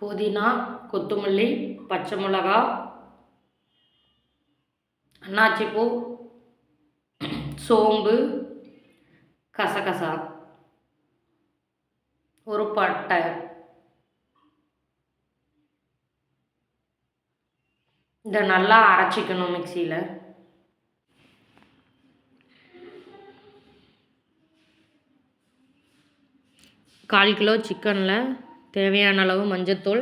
புதினா கொத்தமல்லி பச்சை மிளகா அன்னாச்சிப்பூ சோம்பு கசகசா. ஒரு பட்டை. இதை நல்லா அரைச்சிக்கணும் மிக்சியில். கால் கிலோ சிக்கனில் தேவையான அளவு மஞ்சத்தூள்.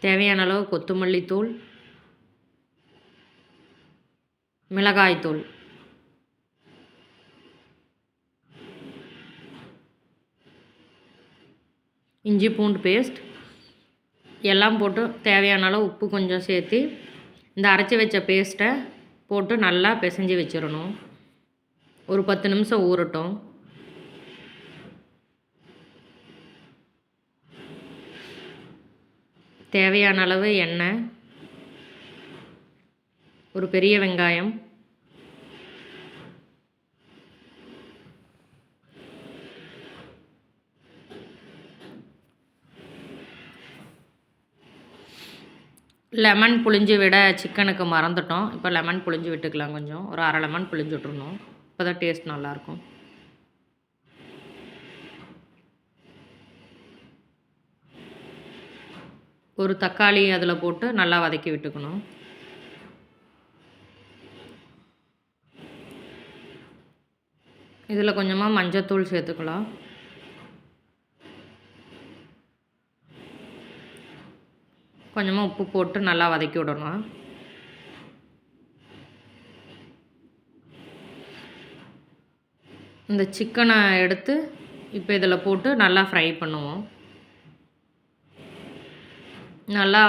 தேவையான அளவு கொத்தமல்லி தூள். மிளகாய்த்தூள் இஞ்சி பூண்டு பேஸ்ட் எல்லாம் போட்டு தேவையான அளவு உப்பு கொஞ்சம் சேர்த்து இந்த அரைச்சி வச்ச பேஸ்ட்டை போட்டு நல்லா பிசைஞ்சு வச்சிடணும். ஒரு பத்து நிமிஷம் ஊறட்டும். தேவையான அளவு எண்ணெய் ஒரு பெரிய வெங்காயம் லெமன் புழிஞ்சு விட சிக்கனுக்கு மறந்துட்டோம். இப்போ லெமன் புழிஞ்சு விட்டுக்கலாம் கொஞ்சம். ஒரு அரை லெமன் புழிஞ்சு விட்ருணும் இப்போ தான் டேஸ்ட் நல்லாயிருக்கும். ஒரு தக்காளி அதில் போட்டு நல்லா வதக்கி விட்டுக்கணும். இதில் கொஞ்சமாக மஞ்சத்தூள் சேர்த்துக்கலாம். கொஞ்சமாக உப்பு போட்டு நல்லா வதக்கி விடணும். இந்த சிக்கனை எடுத்து இப்போ இதில் போட்டு நல்லா ஃப்ரை பண்ணுவோம். நல்லா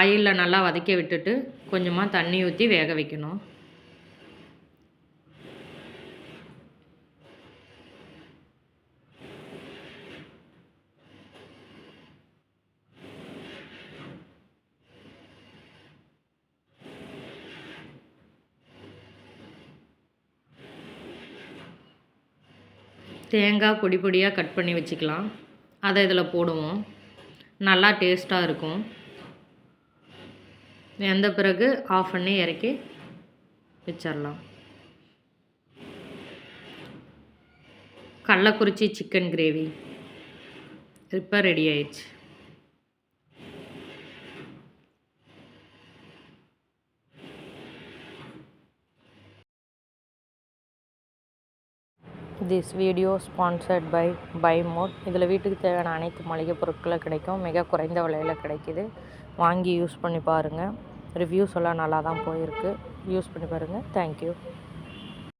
ஆயிலில் நல்லா வதக்கி விட்டுட்டு கொஞ்சமாக தண்ணி ஊற்றி வேக வைக்கணும். தேங்காய் பொடி பொடியாக கட் பண்ணி வச்சுக்கலாம். அதை இதில் போடுவோம். நல்லா டேஸ்ட்டாக இருக்கும். வெந்த பிறகு ஆஃப் பண்ணி இறக்கி வச்சிடலாம் கள்ளக்குறிச்சி சிக்கன் கிரேவி இப்போ ரெடி ஆயிடுச்சு. This video sponsored by by mode இதில் வீட்டுக்கு தேவையான அனைத்து மளிகை பொருட்களும் கிடைக்கும். மிக குறைந்த விலையில் கிடைக்கிது. வாங்கி யூஸ் பண்ணி பாருங்கள் ரிவ்யூஸ் எல்லாம் நல்லா தான் போயிருக்கு. யூஸ் பண்ணி பாருங்கள் தேங்க்யூ